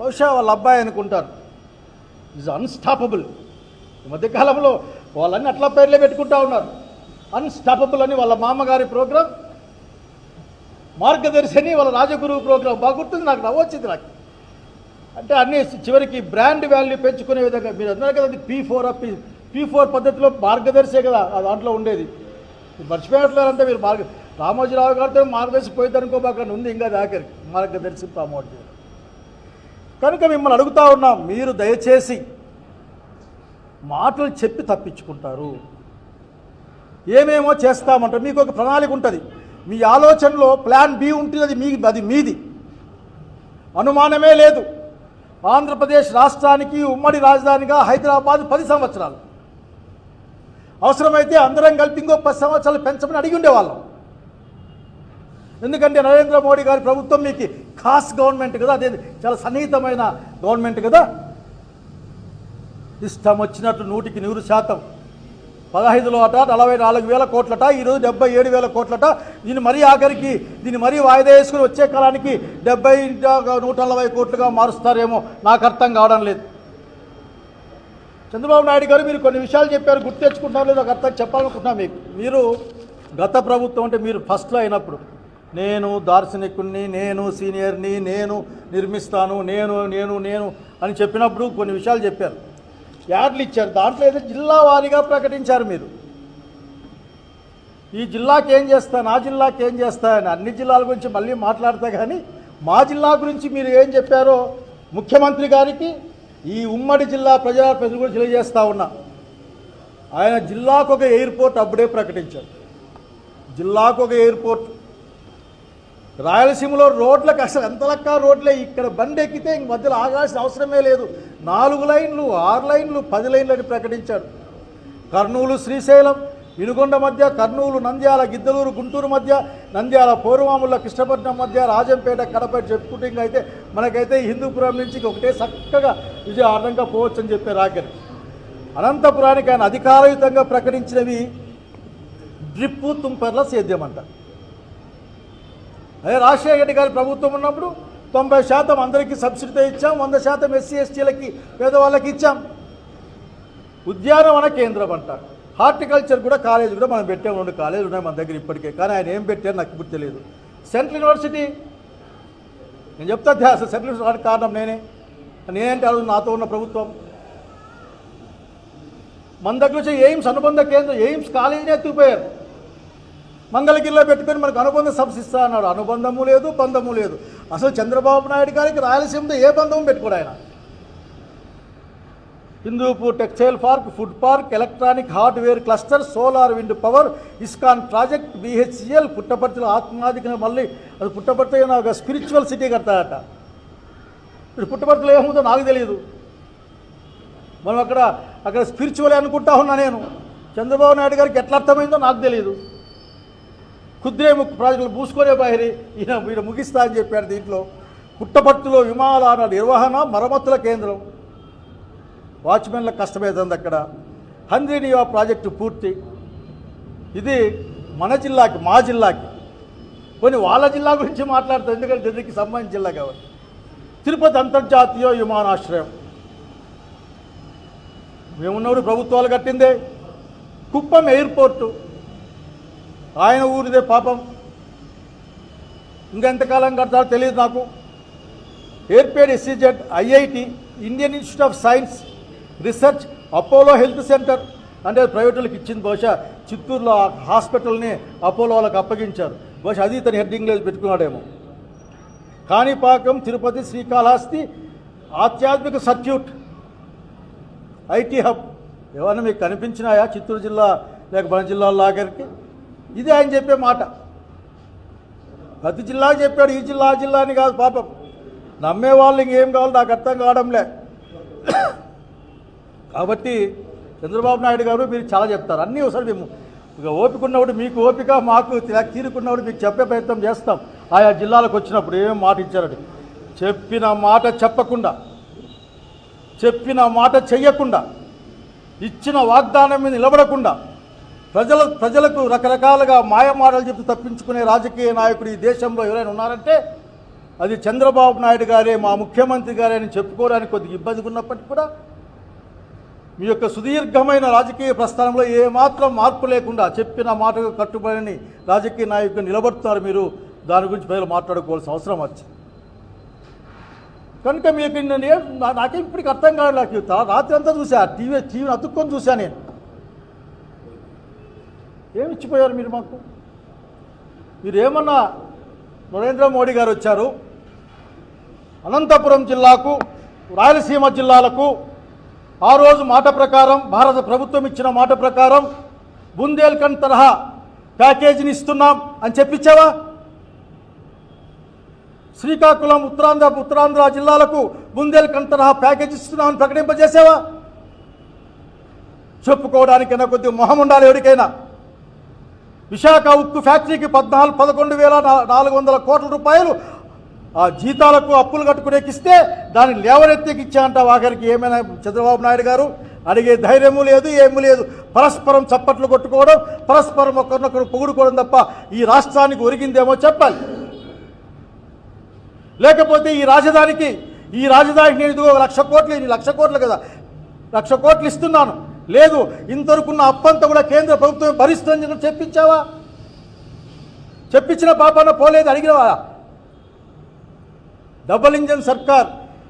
బహుశా వాళ్ళ అబ్బాయి అనుకుంటారు. ఈజ్ అన్స్టాపబుల్ ఈ మధ్యకాలంలో వాళ్ళన్నీ అట్లా పేర్లే పెట్టుకుంటా ఉన్నారు. అన్స్టాపబుల్ అని వాళ్ళ మామగారి ప్రోగ్రాం మార్గదర్శిని వాళ్ళ రాజగురువు ప్రోగ్రాం. బాగుంటుంది నాకు నవ్వొచ్చింది నాకు. అంటే అన్ని చివరికి బ్రాండ్ వాల్యూ పెంచుకునే విధంగా మీరు అన్నారు కదా P four P P four పద్ధతిలో మార్గదర్శే కదా ఆ దాంట్లో ఉండేది. మీరు మర్చిపోయట్లేదంటే మీరు మార్గ రామోజీరావు గారితో మార్గదర్శి పోయింది ఉంది ఇంకా దాకరికి మార్గదర్శి ప్రమోట్ కనుక మిమ్మల్ని అడుగుతా ఉన్నాం మీరు దయచేసి మాటలు చెప్పి తప్పించుకుంటారు. ఏమేమో చేస్తామంటారు. మీకు ఒక ప్రణాళిక ఉంటుంది. మీ ఆలోచనలో ప్లాన్ బి ఉంటుంది అది మీ అది మీది. అనుమానమే లేదు. ఆంధ్రప్రదేశ్ రాష్ట్రానికి ఉమ్మడి రాజధానిగా హైదరాబాద్ పది సంవత్సరాలు. అవసరమైతే అందరం కలిపి ఇంకో పది సంవత్సరాలు పెంచమని అడిగి ఉండేవాళ్ళం. ఎందుకంటే నరేంద్ర మోడీ గారి ప్రభుత్వం మీకు ఖాస్ గవర్నమెంట్ కదా అదే చాలా సన్నిహితమైన గవర్నమెంట్ కదా. ఇష్టం వచ్చినట్టు నూటికి నూరు శాతం. పదహైదులో అట నలభై నాలుగు వేల కోట్లట ఈరోజు డెబ్బై ఏడు వేల కోట్లట. దీన్ని మరీ ఆఖరికి దీన్ని మరీ వాయిదా వేసుకుని వచ్చే కాలానికి డెబ్బై నూట నలభై కోట్లుగా మారుస్తారేమో నాకు అర్థం కావడం లేదు. చంద్రబాబు నాయుడు గారు మీరు కొన్ని విషయాలు చెప్పారు గుర్తు తెచ్చుకుంటున్నారు లేదు అర్థం చెప్పాలనుకుంటున్నాను మీకు. మీరు గత ప్రభుత్వం అంటే మీరు ఫస్ట్లో అయినప్పుడు నేను దార్శనికుణ్ణి నేను సీనియర్ని నేను నిర్మిస్తాను నేను నేను నేను అని చెప్పినప్పుడు కొన్ని విషయాలు చెప్పారు. యాడ్లు ఇచ్చారు. దాంట్లో ఏదో జిల్లా వారీగా ప్రకటించారు మీరు. ఈ జిల్లాకి ఏం చేస్తాను నా జిల్లాకి ఏం చేస్తా అని అన్ని జిల్లాల గురించి మళ్ళీ మాట్లాడతా కానీ మా జిల్లా గురించి మీరు ఏం చెప్పారో ముఖ్యమంత్రి గారికి ఈ ఉమ్మడి జిల్లా ప్రజా ప్రజలు గురించి తెలియజేస్తా ఉన్నా. ఆయన జిల్లాకు ఒక ఎయిర్పోర్ట్ అప్పుడే ప్రకటించారు. జిల్లాకు ఒక ఎయిర్పోర్ట్ రాయలసీమలో రోడ్లకు అసలు ఎంత లెక్క రోడ్లే? ఇక్కడ బండి ఎక్కితే ఇంక మధ్యలో ఆగాల్సిన అవసరమే లేదు. నాలుగు లైన్లు ఆరు లైన్లు పది లైన్లు అని ప్రకటించాడు కర్నూలు శ్రీశైలం ఇనుగొండ మధ్య కర్నూలు నంద్యాల గిద్దలూరు గుంటూరు మధ్య నంద్యాల పౌరమాముల కృష్ణపట్నం మధ్య రాజంపేట కడప చెప్పుకుంటే ఇంకైతే మనకైతే హిందూపురం నుంచి ఒకటే చక్కగా విజయవాడంగా పోవచ్చు అని చెప్పే రాకరి అనంతపురానికి ఆయన అధికారయుతంగా ప్రకటించినవి డ్రిప్పు తుంపర్ల సేద్యం అంట అదే రాజశేఖర రెడ్డి గారి ప్రభుత్వం ఉన్నప్పుడు తొంభై శాతం అందరికీ సబ్సిడీతో ఇచ్చాం వంద శాతం ఎస్సీ ఎస్టీలకి పేదవాళ్ళకి ఇచ్చాం. ఉద్యానవన కేంద్రం అంట. హార్టికల్చర్ కూడా కాలేజ్ కూడా మనం పెట్టాము రెండు కాలేజీలు ఉన్నాయి మన దగ్గర ఇప్పటికే. కానీ ఆయన ఏం పెట్టారు నాకు ఇప్పుడు తెలియదు. సెంట్రల్ యూనివర్సిటీ నేను చెప్తా ధ్యాస సెంట్రల్ యూనివర్సిటీ కారణం నేనే. నేనేంటి అడుగు నాతో ఉన్న ప్రభుత్వం. మన దగ్గర వచ్చే ఎయిమ్స్ అనుబంధ కేంద్రం ఎయిమ్స్ కాలేజీనే ఎత్తుకుపోయారు మంగళగిరిలో పెట్టుకొని మనకు అనుబంధ సబ్స్ ఇస్తా అన్నాడు. అనుబంధము లేదు బంధము లేదు. అసలు చంద్రబాబు నాయుడు గారికి రాయలసీమతో ఏ బంధం పెట్టుకోడు ఆయన. Hindupur textile park food park electronic hardware cluster solar wind power ISKCON project BHCL పుట్టపర్తిలో ఆత్మాధిక మళ్ళీ అది పుట్టపర్తి ఒక స్పిరిచువల్ సిటీ కడతాడట. ఇప్పుడు పుట్టపర్తిలో ఏముందో నాకు తెలియదు మనం అక్కడ అక్కడ స్పిరిచువల్ అనుకుంటా ఉన్నా నేను. చంద్రబాబు నాయుడు గారికి ఎట్లా అర్థమైందో నాకు తెలియదు కుద్రేముఖ్ ప్రాజెక్టులు మూసుకొనే బాహిరి. ఈయన వీడు ముగిస్తా అని చెప్పాడు దీంట్లో. పుట్టపర్తిలో విమానాల నిర్వహణ మరమ్మతుల కేంద్రం. వాచ్మెన్ల కష్టమవుతుంది అక్కడ. హంద్రీనియా ప్రాజెక్టు పూర్తి. ఇది మన జిల్లాకి మా జిల్లాకి. కొన్ని వాళ్ళ జిల్లా గురించి మాట్లాడుతారు. ఎందుకంటే దీనికి సంబంధించిన జిల్లా కాబట్టి. తిరుపతి అంతర్జాతీయ విమానాశ్రయం. మేమున్నప్పుడు ప్రభుత్వాలు కట్టిందే. కుప్పం ఎయిర్పోర్టు. ఆయన ఊరిదే పాపం. ఇంకెంతకాలం కడతారో తెలియదు నాకు. Yerpedu SEZ IIT Indian institute of science research Apollo health centre అంటే ప్రైవేటులకు ఇచ్చింది. బహుశా చిత్తూరులో హాస్పిటల్ని అపోలో వాళ్ళకి అప్పగించారు. బహుశా అది తన హెడ్డింగ్లో పెట్టుకున్నాడేమో. కాణిపాకం తిరుపతి శ్రీకాళహస్తి ఆధ్యాత్మిక సర్క్యూట్ ఐటీ హబ్. ఏమన్నా మీకు కనిపించినాయా? చిత్తూరు జిల్లా లేక మన జిల్లాలో లాగరికి? ఇది ఆయన చెప్పే మాట. ప్రతి జిల్లా చెప్పాడు ఈ జిల్లా ఆ జిల్లా అని కాదు పాపం. నమ్మే వాళ్ళు ఇంకేం కావాలి నాకు అర్థం కావడంలే. కాబట్టి చంద్రబాబు నాయుడు గారు మీరు చాలా చెప్తారు. అన్నీ ఒకసారి మేము ఇక ఓపిక ఉన్నప్పుడు మీకు ఓపిక మాకు తీరుకున్నప్పుడు మీకు చెప్పే ప్రయత్నం చేస్తాం. ఆయా జిల్లాలకు వచ్చినప్పుడు ఏమేమి మాట ఇచ్చారండి? చెప్పిన మాట చెప్పకుండా చెప్పిన మాట చెయ్యకుండా ఇచ్చిన వాగ్దానం మీద నిలబడకుండా ప్రజల ప్రజలకు రకరకాలుగా మాయ మాటలు చెప్తూ తప్పించుకునే రాజకీయ నాయకుడు ఈ దేశంలో ఎవరైనా ఉన్నారంటే అది చంద్రబాబు నాయుడు గారే మా ముఖ్యమంత్రి గారే అని చెప్పుకోవడానికి కొద్దిగా ఇబ్బందిగా ఉన్నప్పటికీ కూడా మీ యొక్క సుదీర్ఘమైన రాజకీయ ప్రస్థానంలో ఏమాత్రం మార్పు లేకుండా చెప్పిన మాటకు కట్టుబడిని రాజకీయ నాయకులు నిలబడుతున్నారు మీరు. దాని గురించి ప్రజలు మాట్లాడుకోవాల్సిన అవసరం వచ్చింది. కనుక మీకు నేను నాకేం ఇప్పటికి అర్థం కాదు నాకు రాత్రి అంతా చూసా టీవీ టీవీని అతుక్కొని చూసా నేను. ఏమి ఇచ్చిపోయారు మీరు మాకు? మీరు ఏమన్నా నరేంద్ర మోడీ గారు వచ్చారు? అనంతపురం జిల్లాకు రాయలసీమ జిల్లాలకు ఆ రోజు మాట ప్రకారం భారత ప్రభుత్వం ఇచ్చిన మాట ప్రకారం బుందేల్ఖండ్ తరహా ప్యాకేజీని ఇస్తున్నాం అని చెప్పించావా? శ్రీకాకుళం ఉత్తరాంధ్ర ఉత్తరాంధ్ర జిల్లాలకు బుందేల్ఖండ్ తరహా ప్యాకేజ్ ఇస్తున్నామని ప్రకటింపజేసావా చెప్పుకోవడానికైనా కొద్దిగా మొహం ఉండాలి ఎవరికైనా. విశాఖ ఉక్కు ఫ్యాక్టరీకి పద్నాలుగు పదకొండు వేల నాలుగు వందల కోట్ల రూపాయలు ఆ జీతాలకు అప్పులు కట్టుకునేకిస్తే దాన్ని లేవనెత్తేకి ఇచ్చాయంట ఆఖరికి ఏమైనా చంద్రబాబు నాయుడు గారు? అడిగే ధైర్యము లేదు ఏమీ లేదు. పరస్పరం చప్పట్లు కొట్టుకోవడం పరస్పరం ఒకరినొకరు పొగుడుకోవడం తప్ప ఈ రాష్ట్రానికి ఒరిగిందేమో చెప్పాలి. లేకపోతే ఈ రాజధానికి ఈ రాజధానికి నేను ఇదిగో లక్ష కోట్లు లక్ష కోట్లు కదా లక్ష కోట్లు ఇస్తున్నాను. లేదు ఇంతవరకున్న అప్పంతా కూడా కేంద్ర ప్రభుత్వం భరిస్తుందని చెప్పించావా? చెప్పించిన పాపాన పోలేదు అడిగినవా? డబుల్ ఇంజన్ సర్కార్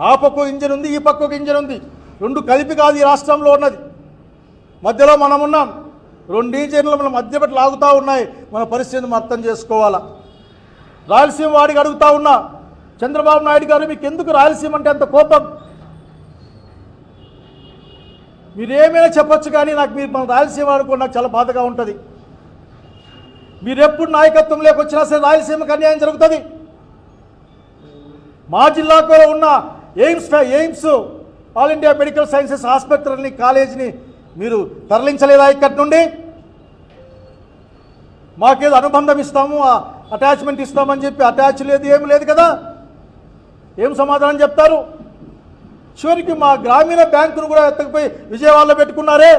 ఆ పక్క ఇంజన్ ఉంది ఈ పక్క ఇంజన్ ఉంది. రెండు కలిపి కాదు ఈ రాష్ట్రంలో ఉన్నది. మధ్యలో మనం ఉన్నాం. రెండు ఇంజన్లు మన మధ్య పెట్టి లాగుతూ ఉన్నాయి. మన పరిస్థితిని అర్థం చేసుకోవాలా? రాయలసీమ వాడికి అడుగుతా ఉన్నా చంద్రబాబు నాయుడు గారు మీకు ఎందుకు రాయలసీమ అంటే అంత కోపం? మీరేమైనా చెప్పొచ్చు కానీ నాకు మీరు మన రాయలసీమ అనుకో నాకు చాలా బాధగా ఉంటుంది. మీరెప్పుడు నాయకత్వంలోకి నాయకత్వం లేకొచ్చినా సరే రాయలసీమకు అన్యాయం జరుగుతుంది. మా జిల్లాకు ఉన్న AIIMS AIIMS all India medical sciences హాస్పిటల్ని కాలేజీని మీరు తరలించలేదా ఇక్కడి నుండి? మాకేదో అనుబంధం ఇస్తాము అటాచ్మెంట్ ఇస్తామని చెప్పి అటాచ్ లేదు ఏమి లేదు కదా? ఏం సమాధానం చెప్తారు? చివరికి మా గ్రామీణ బ్యాంకును కూడా ఎత్తకపోయి విజయవాడలో పెట్టుకున్నారే.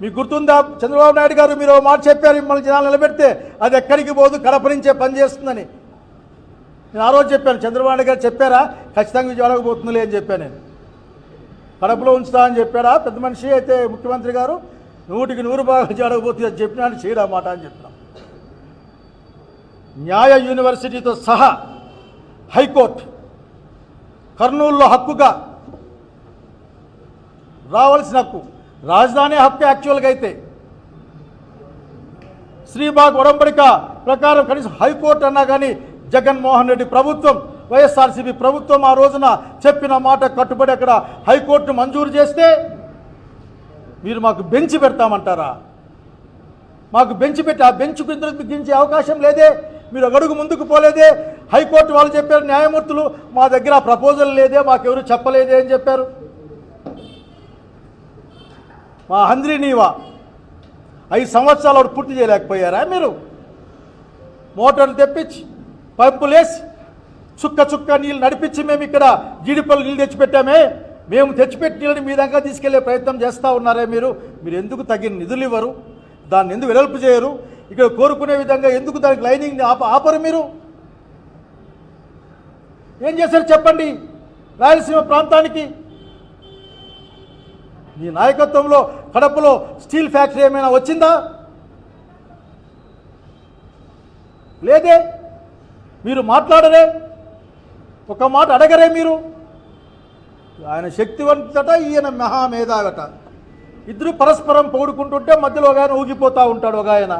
మీకు గుర్తుందా? చంద్రబాబు నాయుడు గారు మీరు మాట చెప్పారు మిమ్మల్ని జనాలు నిలబెడితే అది ఎక్కడికి పోదు కడప నుంచే పనిచేస్తుందని నేను ఆ రోజు చెప్పాను చంద్రబాబు నాయుడు గారు చెప్పారా? ఖచ్చితంగా విజయవాడకు పోతుందిలే అని చెప్పాను నేను. కడపలో ఉంచుతా అని చెప్పారా? పెద్ద మనిషి అయితే ముఖ్యమంత్రి గారు నూటికి నూరు బాగా విజయవాడకు పోతుంది అని చెప్పిన చేయడా మాట అని చెప్పినాం న్యాయ యూనివర్సిటీతో సహా హైకోర్టు కర్నూలులో హక్కుగా రావాల్సిన హక్కు రాజధాని హక్కు యాక్చువల్గా అయితే. శ్రీబాగ్ ఒడంబడిక ప్రకారం కనీసం హైకోర్టు అన్నా కానీ జగన్మోహన్ రెడ్డి ప్రభుత్వం వైఎస్ఆర్సీపీ ప్రభుత్వం ఆ రోజున చెప్పిన మాట కట్టుబడి అక్కడ హైకోర్టు మంజూరు చేస్తే మీరు మాకు బెంచ్ పెడతామంటారా? మాకు బెంచ్ పెట్టి ఆ బెంచ్ కింద దించే అవకాశం లేదే. మీరు అడుగు ముందుకు పోలేదే. హైకోర్టు వాళ్ళు చెప్పారు న్యాయమూర్తులు మా దగ్గర ఆ ప్రపోజల్ లేదే మాకెవరు చెప్పలేదే అని చెప్పారు. మా హంద్రి నీవా ఐదు సంవత్సరాలు వాడు పూర్తి చేయలేకపోయారా మీరు? మోటార్లు తెప్పించి పంపులేసి చుక్క చుక్క నీళ్ళు నడిపించి మేము ఇక్కడ జీడిపల్లి నీళ్ళు తెచ్చిపెట్టామే. మేము తెచ్చిపెట్టి నీళ్ళని మీ దగ్గర తీసుకెళ్ళే ప్రయత్నం చేస్తూ ఉన్నారే మీరు. మీరు ఎందుకు తగిన నిధులు ఇవ్వరు? దాన్ని ఎందుకు వెడల్పు చేయరు? ఇక్కడ కోరుకునే విధంగా ఎందుకు దానికి లైనింగ్ ఆప ఆపరు మీరు? ఏం చేశారు చెప్పండి? రాయలసీమ ప్రాంతానికి? మీ నాయకత్వంలో కడపలో స్టీల్ ఫ్యాక్టరీ ఏమైనా వచ్చిందా? లేదే? మీరు మాట్లాడరే? ఒక మాట అడగరే మీరు? ఆయన శక్తివంతట ఈయన మహామేధావట. ఇద్దరు పరస్పరం పొగుడుకుంటుంటే మధ్యలో ఒక ఆయన ఊగిపోతూ ఉంటాడు ఒక ఆయన.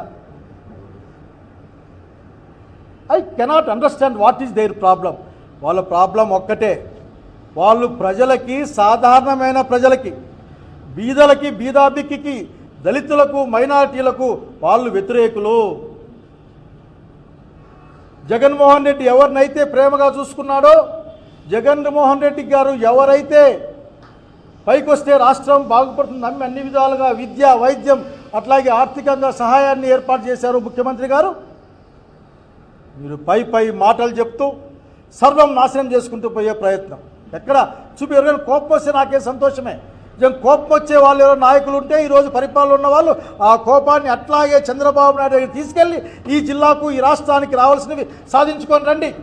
I cannot understand what is there problem. వాళ్ళ ప్రాబ్లం ఒక్కటే. వాళ్ళు ప్రజలకి సాధారణమైన ప్రజలకి బీదలకి బీదాబిక్కి దళితులకు మైనారిటీలకు వాళ్ళు వ్యతిరేకులు. జగన్మోహన్ రెడ్డి ఎవరినైతే ప్రేమగా చూసుకున్నాడో జగన్మోహన్ రెడ్డి గారు ఎవరైతే పైకొస్తే రాష్ట్రం బాగుపడుతుంది నమ్మి అన్ని విధాలుగా విద్య వైద్యం అట్లాగే ఆర్థికంగా సహాయాన్ని ఏర్పాటు చేశారు ముఖ్యమంత్రి గారు. మీరు పై పై మాటలు చెప్తూ సర్వం నాశనం చేసుకుంటూ పోయే ప్రయత్నం. ఎక్కడ? చూపి ఎవరైనా కోపం వస్తే నాకే సంతోషమే. నిజం కోపం వచ్చే వాళ్ళు ఎవరో నాయకులు ఉంటే ఈరోజు పరిపాలన ఉన్న వాళ్ళు ఆ కోపాన్ని అట్లాగే చంద్రబాబు నాయుడు దగ్గర తీసుకెళ్ళి ఈ జిల్లాకు ఈ రాష్ట్రానికి రావాల్సినవి సాధించుకొని రండి.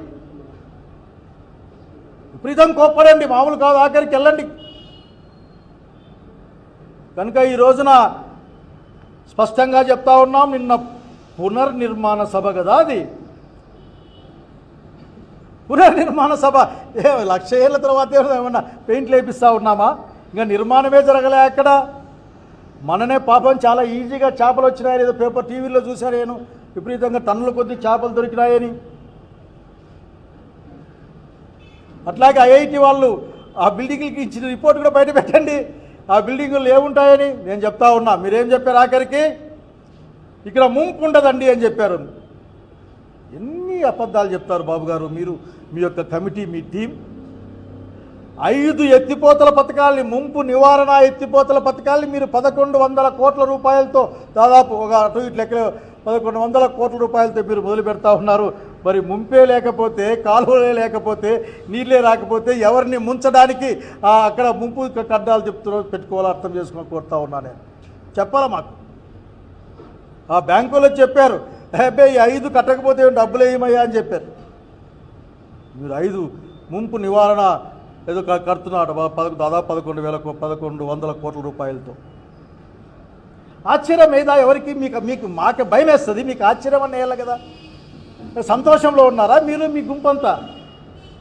విపరీతం కోప్పడండి. మామూలు కాదు ఆఖరికి వెళ్ళండి. కనుక ఈ రోజున స్పష్టంగా చెప్తా ఉన్నాం నిన్న పునర్నిర్మాణ సభ కదా అది. పునర్నిర్మాణ సభ. ఏ లక్ష ఏళ్ళ తర్వాత ఏమన్నా పెయింట్లు వేపిస్తూ ఉన్నామా? ఇంకా నిర్మాణమే జరగలే అక్కడ. మననే పాపం చాలా ఈజీగా చేపలు వచ్చినాయని ఏదో పేపర్ టీవీలో చూశాను నేను. విపరీతంగా టన్నుల కొద్ది చేపలు దొరికినాయని. అట్లాగే ఐఐటి వాళ్ళు ఆ బిల్డింగ్లకి ఇచ్చిన రిపోర్ట్ కూడా బయట పెట్టండి. ఆ బిల్డింగులు ఏముంటాయని నేను చెప్తా ఉన్నా. మీరేం చెప్పారు ఆఖరికి? ఇక్కడ ముంపు ఉండదండి అని చెప్పారు. అబద్ధాలు చెప్తారు బాబు గారు. మీరు మీ యొక్క కమిటీ మీ టీం. ఐదు ఎత్తిపోతల పథకాల్ని ముంపు నివారణ ఎత్తిపోతల పథకాల్ని మీరు పదకొండు వందల కోట్ల రూపాయలతో దాదాపు ఒక అటు ఇటు లెక్కలు పదకొండు వందల కోట్ల రూపాయలతో మీరు మొదలు పెడతా ఉన్నారు. మరి ముంపే లేకపోతే కాలువలే లేకపోతే నీళ్ళే రాకపోతే ఎవరిని ముంచడానికి అక్కడ ముంపు కడ్డాలు చెప్తున్నారు పెట్టుకోవాలో అర్థం చేసుకుని కోరుతా ఉన్నా నేను. చెప్పాలా మాకు? ఆ బ్యాంకులో చెప్పారు అబ్బాయి ఈ ఐదు కట్టకపోతే డబ్బులు వేయమయ్యా అని చెప్పారు. మీరు ఐదు ముంపు నివారణ ఏదో కడుతున్నాడు పదకొండు దాదాపు పదకొండు వేల పదకొండు వందల కోట్ల రూపాయలతో. ఆశ్చర్యం ఏదా ఎవరికి? మీకు మీకు మాకే భయం వేస్తుంది మీకు ఆశ్చర్యం అన్న కదా. సంతోషంలో ఉన్నారా? మీరు మీ గుంపంతా?